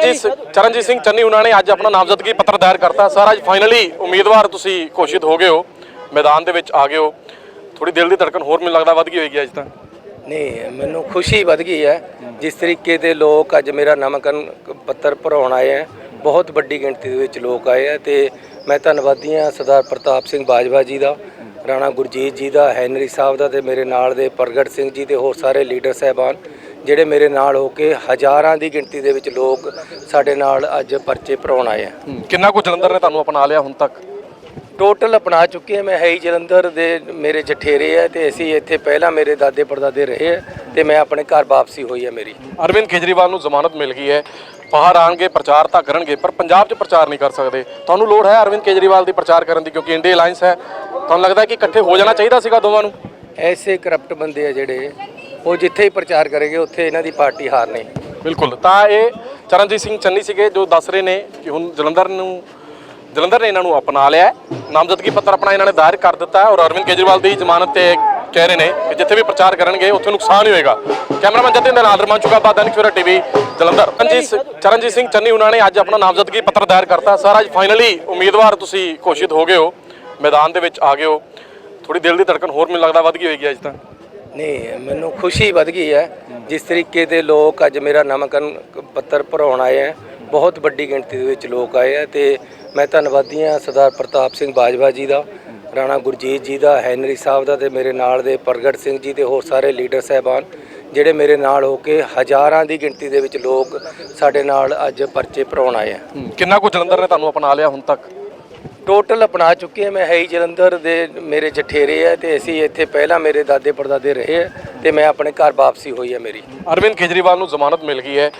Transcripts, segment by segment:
ਚਰਨਜੀਤ ਚਰਨਜੀਤ ਸਿੰਘ ਚੰਨੀ ਉਹਨਾਂ ਨੇ ਅੱਜ ਆਪਣਾ ਨਾਮਜ਼ਦਗੀ ਪੱਤਰ ਦਾਇਰ ਕਰਤਾ। ਸਰ ਅੱਜ ਫਾਈਨਲੀ ਉਮੀਦਵਾਰ ਤੁਸੀਂ ਘੋਸ਼ਿਤ ਹੋ ਗਏ ਹੋ। ਮੈਦਾਨ ਦੇ ਵਿੱਚ ਆ ਗਏ ਹੋ। ਥੋੜੀ ਦਿਲ ਦੀ ਧੜਕਨ ਹੋਰ ਮੈਨੂੰ ਲੱਗਦਾ ਵੱਧ ਗਈ ਹੋਏਗੀ ਅੱਜ ਤਾਂ। ਨਹੀਂ ਮੈਨੂੰ ਖੁਸ਼ੀ ਵੱਧ ਗਈ ਹੈ। ਜਿਸ ਤਰੀਕੇ ਦੇ ਲੋਕ ਅੱਜ ਮੇਰਾ ਨਾਮਕਰਨ ਪੱਤਰ ਭਰਾਉਣ ਆਏ ਹੈ ਬਹੁਤ ਵੱਡੀ ਗਿਣਤੀ ਦੇ ਵਿੱਚ ਲੋਕ ਆਏ ਹੈ ਤੇ ਮੈਂ ਧੰਨਵਾਦੀ ਹਾਂ ਸਰਦਾਰ ਪ੍ਰਤਾਪ ਸਿੰਘ ਬਾਜਵਾ ਜੀ ਦਾ ਰਾਣਾ ਗੁਰਜੀਤ ਜੀ ਦਾ ਹੈਨਰੀ ਸਾਹਿਬ ਦਾ ਤੇ ਮੇਰੇ ਨਾਲ ਦੇ ਪ੍ਰਗਟ ਸਿੰਘ ਜੀ ਤੇ ਹੋਰ ਸਾਰੇ ਲੀਡਰ ਸਹਿਬਾਨ। ਜਿਹੜੇ ਮੇਰੇ ਨਾਲ ਹੋ ਕੇ ਹਜ਼ਾਰਾਂ ਦੀ ਗਿਣਤੀ ਦੇ ਵਿੱਚ ਲੋਕ ਸਾਡੇ ਨਾਲ ਅੱਜ ਪਰਚੇ ਭਰਾਉਣ ਆਏ ਹੈ ਕਿੰਨਾ ਕੁ ਜਲੰਧਰ ਨੇ ਤੁਹਾਨੂੰ ਅਪਣਾ ਲਿਆ ਹੁਣ ਤੱਕ? ਟੋਟਲ ਅਪਣਾ ਚੁੱਕੇ ਹਾਂ ਮੈਂ ਹੈ ਹੀ ਜਲੰਧਰ ਦੇ ਮੇਰੇ ਜਠੇਰੇ ਹੈ ਤੇ ਅਸੀਂ ਇੱਥੇ ਪਹਿਲਾਂ ਮੇਰੇ ਦਾਦੇ ਪੜਦਾਦੇ ਰਹੇ ਹੈ ਤੇ ਮੈਂ ਆਪਣੇ ਘਰ ਵਾਪਸੀ ਹੋਈ ਹੈ ਮੇਰੀ। ਅਰਵਿੰਦ ਕੇਜਰੀਵਾਲ ਨੂੰ ਜ਼ਮਾਨਤ ਮਿਲ ਗਈ ਹੈ। ਬਾਹਰ ਆਣਗੇ ਪ੍ਰਚਾਰ ਤਾਂ ਕਰਨਗੇ ਪਰ ਪੰਜਾਬ 'ਚ ਪ੍ਰਚਾਰ ਨਹੀਂ ਕਰ ਸਕਦੇ। ਤੁਹਾਨੂੰ ਲੋੜ ਹੈ ਅਰਵਿੰਦ ਕੇਜਰੀਵਾਲ ਦੀ ਪ੍ਰਚਾਰ ਕਰਨ ਦੀ ਕਿਉਂਕਿ ਇੰਡੀਆ ਅਲਾਈਅੰਸ ਹੈ। ਤੁਹਾਨੂੰ ਲੱਗਦਾ ਕਿ ਇਕੱਠੇ ਹੋ ਜਾਣਾ ਚਾਹੀਦਾ ਸੀਗਾ ਦੋਵਾਂ ਨੂੰ? ਐਸੇ ਕਰਪਟ ਬੰਦੇ ਆ ਜਿਹੜੇ ਉਹ ਜਿੱਥੇ ਹੀ ਪ੍ਰਚਾਰ ਕਰਨਗੇ, ਉੱਥੇ ਇਹਨਾਂ ਦੀ ਪਾਰਟੀ ਹਾਰਨੀ। ਬਿਲਕੁਲ। ਤਾਂ ਇਹ ਚਰਨਜੀਤ ਸਿੰਘ ਚੰਨੀ ਸੀਗੇ, ਜੋ ਦੱਸ ਰਹੇ ਨੇ ਕਿ ਹੁਣ ਜਲੰਧਰ ਨੂੰ ਜਲੰਧਰ ਨੇ ਇਹਨਾਂ ਨੂੰ ਅਪਣਾ ਲਿਆ ਨਾਮਜ਼ਦਗੀ ਪੱਤਰ ਆਪਣਾ ਇਹਨਾਂ ਨੇ ਦਾਇਰ ਕਰ ਦਿੱਤਾ ਔਰ ਅਰਵਿੰਦ ਕੇਜਰੀਵਾਲ ਦੀ ਜ਼ਮਾਨਤ ਤੇ ਕਹਿ ਰਹੇ ਨੇ ਕਿ ਜਿੱਥੇ ਵੀ ਪ੍ਰਚਾਰ ਕਰਨਗੇ, ਉੱਥੇ ਨੁਕਸਾਨ ਹੀ ਹੋਏਗਾ। ਕੈਮਰਾਮੈਨ ਜਤਿਨ ਦੇ ਨਾਲ ਰਮਨ ਚੁਕਾ ਦੈਨਿਕ ਸਵੇਰਾ ਟੀਵੀ, ਜਲੰਧਰ। ਚਰਨਜੀਤ ਚਰਨਜੀਤ ਸਿੰਘ ਚੰਨੀ ਉਹਨਾਂ ਨੇ ਅੱਜ ਆਪਣਾ ਨਾਮਜ਼ਦਗੀ ਪੱਤਰ ਦਾਇਰ ਕਰਤਾ। ਸਰ, ਅੱਜ ਫਾਈਨਲੀ ਉਮੀਦਵਾਰ ਤੁਸੀਂ ਘੋਸ਼ਿਤ ਹੋ ਗਏ ਹੋ। ਮੈਦਾਨ ਦੇ ਵਿੱਚ ਆ ਗਏ ਹੋ। ਥੋੜੀ ਦਿਲ ਦੀ ਧੜਕਨ ਹੋਰ ਮੈਨੂੰ ਲੱਗਦਾ ਵੱਧ ਗਈ ਹੋਏਗੀ ਅੱਜ ਤਾਂ। ਨਹੀਂ, ਮੈਨੂੰ ਖੁਸ਼ੀ ਵੱਧ ਗਈ ਹੈ। ਜਿਸ ਤਰੀਕੇ ਦੇ ਲੋਕ ਅੱਜ ਮੇਰਾ ਨਾਮਕਰਨ ਪੱਤਰ ਭਰਾਉਣ ਆਏ ਹੈ, ਬਹੁਤ ਵੱਡੀ ਗਿਣਤੀ ਦੇ ਵਿੱਚ ਲੋਕ ਆਏ ਹੈ ਤੇ ਮੈਂ ਧੰਨਵਾਦੀ ਹਾਂ ਸਰਦਾਰ ਪ੍ਰਤਾਪ ਸਿੰਘ ਬਾਜਵਾ ਜੀ ਦਾ, ਰਾਣਾ ਗੁਰਜੀਤ ਜੀ ਦਾ, ਹੈਨਰੀ ਸਾਹਿਬ ਦਾ ਤੇ ਮੇਰੇ ਨਾਲ ਦੇ ਪ੍ਰਗਟ ਸਿੰਘ ਜੀ ਤੇ ਹੋਰ ਸਾਰੇ ਲੀਡਰ ਸਹਿਬਾਨ, ਜਿਹੜੇ ਮੇਰੇ ਨਾਲ ਹੋ ਕੇ ਹਜ਼ਾਰਾਂ ਦੀ ਗਿਣਤੀ ਦੇ ਵਿੱਚ ਲੋਕ ਸਾਡੇ ਨਾਲ ਅੱਜ ਪਰਚੇ ਭਰਾਉਣ ਆਏ ਹੈ। ਕਿੰਨਾ ਕੁ ਜਲੰਧਰ ਨੇ ਤੁਹਾਨੂੰ ਅਪਣਾ ਲਿਆ ਹੁਣ ਤੱਕ? ਟੋਟਲ ਅਪਣਾ ਚੁੱਕੇ ਹਾਂ। ਮੈਂ ਹੈ ਹੀ ਜਲੰਧਰ ਦੇ ਮੇਰੇ ਜਠੇਰੇ ਹੈ ਤੇ ਅਸੀਂ ਇੱਥੇ ਪਹਿਲਾਂ ਮੇਰੇ ਦਾਦੇ ਪੜਦਾਦੇ ਰਹੇ ਹੈ ਤੇ ਮੈਂ ਆਪਣੇ ਘਰ ਵਾਪਸੀ ਹੋਈ ਹੈ ਮੇਰੀ। ਅਰਵਿੰਦ ਕੇਜਰੀਵਾਲ ਨੂੰ ਜ਼ਮਾਨਤ ਮਿਲ ਗਈ ਹੈ।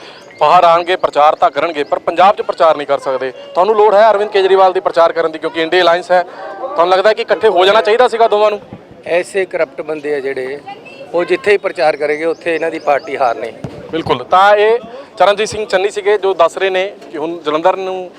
ਬਾਹਰ ਆਣਗੇ ਪ੍ਰਚਾਰ ਤਾਂ ਕਰਨਗੇ ਪਰ ਪੰਜਾਬ 'ਚ ਪ੍ਰਚਾਰ ਨਹੀਂ ਕਰ ਸਕਦੇ। ਤੁਹਾਨੂੰ ਲੋੜ ਹੈ ਅਰਵਿੰਦ ਕੇਜਰੀਵਾਲ ਦੀ ਪ੍ਰਚਾਰ ਕਰਨ ਦੀ ਕਿਉਂਕਿ ਇੰਡੀਆ ਅਲਾਈਅੰਸ ਹੈ। ਤੁਹਾਨੂੰ ਲੱਗਦਾ ਕਿ ਇਕੱਠੇ ਹੋ ਜਾਣਾ ਚਾਹੀਦਾ ਸੀਗਾ ਦੋਵਾਂ ਨੂੰ? ਐਸੇ ਕਰਪਟ ਬੰਦੇ ਆ ਜਿਹੜੇ ਉਹ ਜਿੱਥੇ ਹੀ ਪ੍ਰਚਾਰ ਕਰਨਗੇ ਉੱਥੇ ਇਹਨਾਂ ਦੀ ਪਾਰਟੀ ਹਾਰਨੀ। ਬਿਲਕੁਲ। ਤਾਂ ਇਹ ਚਰਨਜੀਤ ਸਿੰਘ ਚੰਨੀ ਸੀਗੇ ਜੋ ਦੱਸ ਰਹੇ ਨੇ ਕਿ ਹੁਣ ਜਲੰਧਰ ਨੂੰ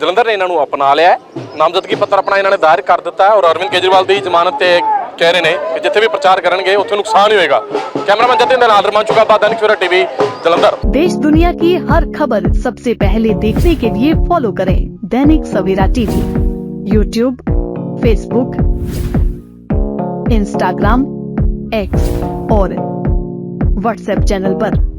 ਜਲੰਧਰ ਨੇ ਇਹਨਾਂ ਨੂੰ ਅਪਣਾ ਲਿਆ ਹੈ ਨਾਮਜ਼ਦਗੀ ਪੱਤਰ ਆਪਣਾ ਇਹਨਾਂ ਨੇ ਦਾਇਰ ਕਰ ਦਿੱਤਾ ਹੈ ਔਰ ਅਰਵਿੰਦ ਕੇਜਰੀਵਾਲ ਦੀ ਜ਼ਮਾਨਤ ਤੇ ਕਹਿ ਰਹੇ ਨੇ ਕਿ ਜਿੱਥੇ ਵੀ ਪ੍ਰਚਾਰ ਕਰਨਗੇ ਉੱਥੇ ਨੁਕਸਾਨ ਹੀ ਹੋਏਗਾ ਕੈਮਰਾਮੈਨ ਜਤਿਨ ਦੇ ਨਾਲ ਰਮਨ ਚੁਕਾ ਦੈਨਿਕ ਸਵੇਰਾ ਟੀਵੀ ਜਲੰਧਰ देश दुनिया की हर खबर सबसे पहले देखने के लिए फॉलो करें Dainik Savera TV YouTube Facebook Instagram X और व्हाट्सएप चैनल पर।